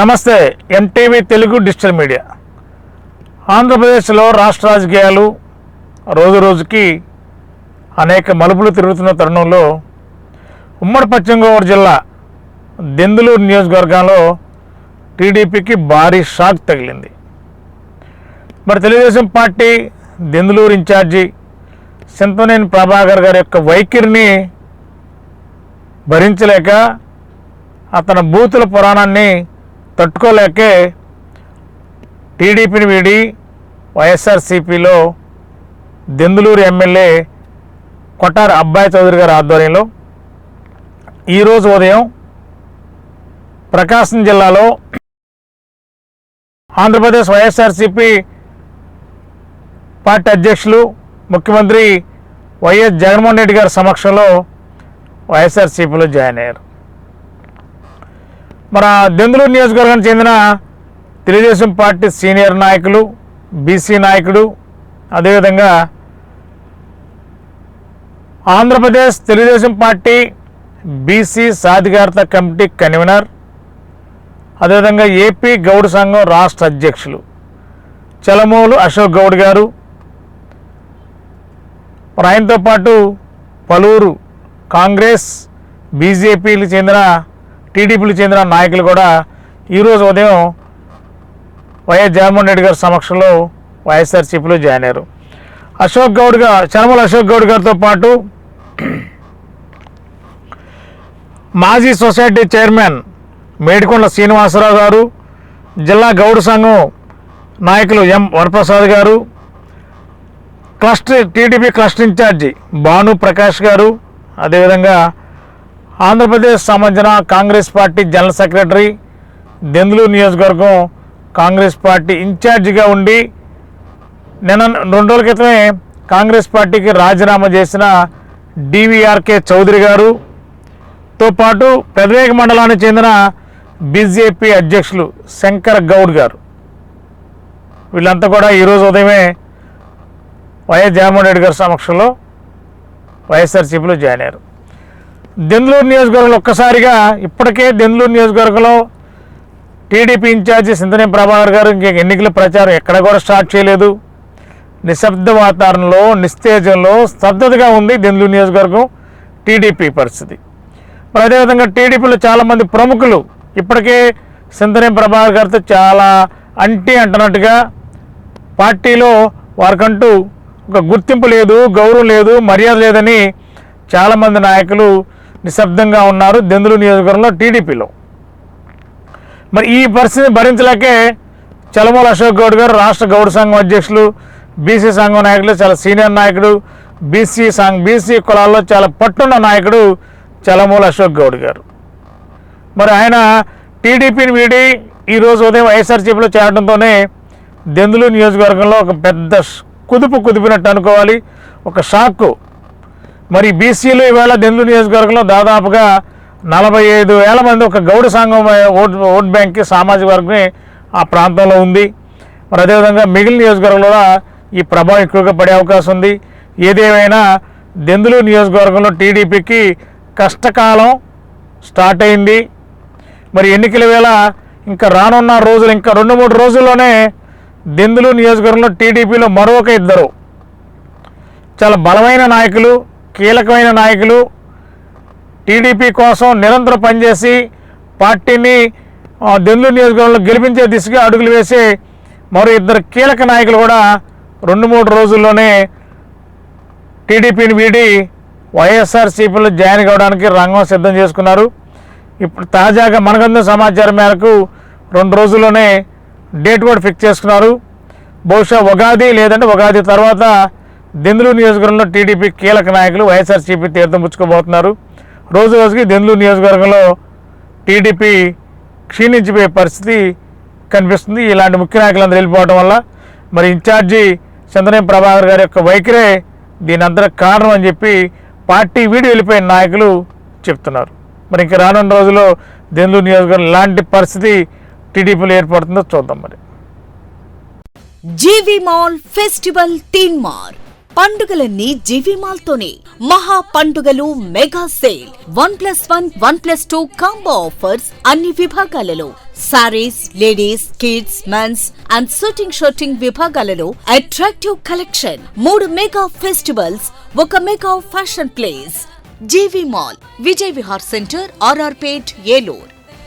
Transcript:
నమస్తే MTV Telugu digital media. ఆంధ్రప్రదేశ్లో రాష్ట్ర రాజకీయాలు రోజు రోజుకి అనేక మలుపులు తిరుగుతున్న తరుణంలో ఉమ్మడి పశ్చిమ గోదావరి జిల్లా దెందులూరు నియోజకవర్గంలో టీడీపీకి భారీ షాక్ తగిలింది. మరి తెలుగుదేశం పార్టీ దెందులూరు ఇన్ఛార్జి సింతనేని ప్రభాకర్ గారి యొక్క వైఖరిని భరించలేక అతని బూతుల పురాణాన్ని తట్టుకోలేకే టీడీపీని వీడి వైఎస్ఆర్సీపీలో దెందులూరు ఎమ్మెల్యే కొట్టారు అబ్బాయి చౌదరి గారి ఆధ్వర్యంలో. ఈరోజు ఉదయం ప్రకాశం జిల్లాలో ఆంధ్రప్రదేశ్ వైఎస్ఆర్సీపీ పార్టీ అధ్యక్షులు ముఖ్యమంత్రి వైఎస్ జగన్మోహన్ రెడ్డి గారి సమక్షంలో వైఎస్ఆర్సీపీలో జాయిన్ అయ్యారు. మన దెందులూరు నియోజకవర్గానికి చెందిన తెలుగుదేశం పార్టీ సీనియర్ నాయకులు బీసీ నాయకుడు అదేవిధంగా ఆంధ్రప్రదేశ్ తెలుగుదేశం పార్టీ బీసీ సాధికారత కమిటీ కన్వీనర్ అదేవిధంగా ఏపీ గౌడ్ సంఘం రాష్ట్ర అధ్యక్షులు చలమూలు అశోక్ గౌడ్ గారు మరి ఆయనతో పాటు పలువురు కాంగ్రెస్ బీజేపీలు చెందిన టీడీపీలు చెందిన నాయకులు కూడా ఈరోజు ఉదయం వైఎస్ జగన్మోహన్ రెడ్డి గారి సమక్షంలో వైఎస్ఆర్సీపీలో జాయిన్ అయ్యారు. అశోక్ గౌడ్ గారు చనమల అశోక్ గౌడ్ గారితో పాటు మాజీ సొసైటీ చైర్మన్ మేడికొండ శ్రీనివాసరావు గారు జిల్లా గౌడ్ సంఘం నాయకులు M Varaprasad garu cluster TDP cluster incharge Bhanu Prakash garu అదేవిధంగా ఆంధ్రప్రదేశ్ సంబంధించిన Congress party general secretary Denduluru నియోజకవర్గం కాంగ్రెస్ పార్టీ ఇన్ఛార్జిగా ఉండి నిన్న రెండు రోజుల క్రితమే కాంగ్రెస్ పార్టీకి రాజీనామా చేసిన డివిఆర్కే చౌదరి గారుతో పాటు పెదవేగ మండలానికి చెందిన బీజేపీ అధ్యక్షులు శంకర్ గౌడ్ గారు. వీళ్ళంతా కూడా ఈరోజు ఉదయమే వైఎస్ జగన్మోహన్ రెడ్డి గారి సమక్షంలో వైఎస్ఆర్సీపీలో జాయిన్ అయ్యారు. దెందులూరు నియోజకవర్గంలో ఒక్కసారిగా ఇప్పటికే దెందులూరు నియోజకవర్గంలో టీడీపీ ఇన్ఛార్జి సింతనేని ప్రభాకర్ గారు ఇంక ఎన్నికల ప్రచారం ఎక్కడ కూడా స్టార్ట్ చేయలేదు. నిశ్శబ్ద వాతావరణంలో నిస్తేజంలో స్తబ్దతగా ఉంది దెందులూరు నియోజకవర్గం టీడీపీ పరిస్థితి. మరి అదేవిధంగా టీడీపీలో చాలామంది ప్రముఖులు ఇప్పటికే సింతనేని ప్రభాకర్ గారితో చాలా అంటి అంటున్నట్టుగా పార్టీలో వారికంటూ ఒక గుర్తింపు లేదు గౌరవం లేదు మర్యాద లేదని చాలామంది నాయకులు నిశ్శబ్దంగా ఉన్నారు దెందులు నియోజకవర్గంలో టీడీపీలో. మరి ఈ పరిస్థితిని భరించలేకే చలమూల అశోక్ గౌడ్ గారు రాష్ట్ర గౌడ్ సంఘం అధ్యక్షులు బీసీ సంఘం నాయకులు చాలా సీనియర్ నాయకుడు బీసీ సంఘ బీసీ కులాల్లో చాలా పట్టున్న నాయకుడు చలమూల అశోక్ గౌడ్ గారు. మరి ఆయన టీడీపీని వీడి ఈరోజు ఉదయం వైఎస్ఆర్సీపీలో చేరడంతోనే దెందులు నియోజకవర్గంలో ఒక పెద్ద కుదుపు కుదిపినట్టు అనుకోవాలి. ఒక షాక్. మరి బీసీలు ఈవేళ దెందులు నియోజకవర్గంలో దాదాపుగా నలభై ఐదు వేల మంది ఒక గౌడ సంఘం ఓట్ ఓట్ బ్యాంక్కి సామాజిక వర్గమే ఆ ప్రాంతంలో ఉంది. మరి అదేవిధంగా మిగిలిన నియోజకవర్గంలో కూడా ఈ ప్రభావం ఎక్కువగా పడే అవకాశం ఉంది. ఏదేమైనా దెందులు నియోజకవర్గంలో టీడీపీకి కష్టకాలం స్టార్ట్ అయింది. మరి ఎన్నికల వేళ ఇంకా రానున్న రోజులు ఇంకా రెండు మూడు రోజుల్లోనే దెందులు నియోజకవర్గంలో టీడీపీలో మరొక ఇద్దరు. చాలా బలమైన నాయకులు కీలకమైన నాయకులు. టీడీపీ కోసం నిరంతరం పనిచేసి పార్టీని దెందులు నియోజకవర్గంలో గెలిపించే దిశగా అడుగులు వేసే మరో ఇద్దరు కీలక నాయకులు కూడా రెండు మూడు రోజుల్లోనే టీడీపీని వీడి వైఎస్ఆర్సీపీలో జాయిన్ కావడానికి రంగం సిద్ధం చేసుకున్నారు. ఇప్పుడు తాజాగా మనకందిన సమాచారం మేరకు రెండు రోజుల్లోనే డేట్ కూడా ఫిక్స్ చేసుకున్నారు. బహుశా ఉగాది లేదంటే ఉగాది తర్వాత దెందులు నియోజకవర్గంలో టీడీపీ కీలక నాయకులు వైఎస్ఆర్సీపీ తీర్థం పుచ్చుకోబోతున్నారు. రోజు రోజుకి దెందులు నియోజకవర్గంలో టీడీపీ క్షీణించిపోయే పరిస్థితి కనిపిస్తుంది. ఇలాంటి ముఖ్య నాయకులందరూ వెళ్ళిపోవడం వల్ల మరి ఇన్ఛార్జి చంద్రనేం ప్రభాకర్ గారి యొక్క వైఖరే దీని అందరికి కారణం అని చెప్పి పార్టీ వీడి వెళ్ళిపోయిన నాయకులు చెప్తున్నారు. మరి ఇంకా రానున్న రోజుల్లో దెందులు నియోజకవర్గం ఇలాంటి పరిస్థితి టీడీపీలో ఏర్పడుతుందో చూద్దాం మరి. జీవి మాల్ ఫెస్టివల్ తీన్ మార్ పండుగలన్నీ జీవిమాల్తోనే మహా పండుగలు mega sale. One plus one one plus two combo offers అన్ని విభాగాలలో. Saris ladies kids mens and suiting విభాగాలలో అట్రాక్టివ్ కలెక్షన్. మూడు మెగా ఫెస్టివల్స్ ఒక mega fashion place. GV mall Vijay Vihar centre RR Pet Eluru.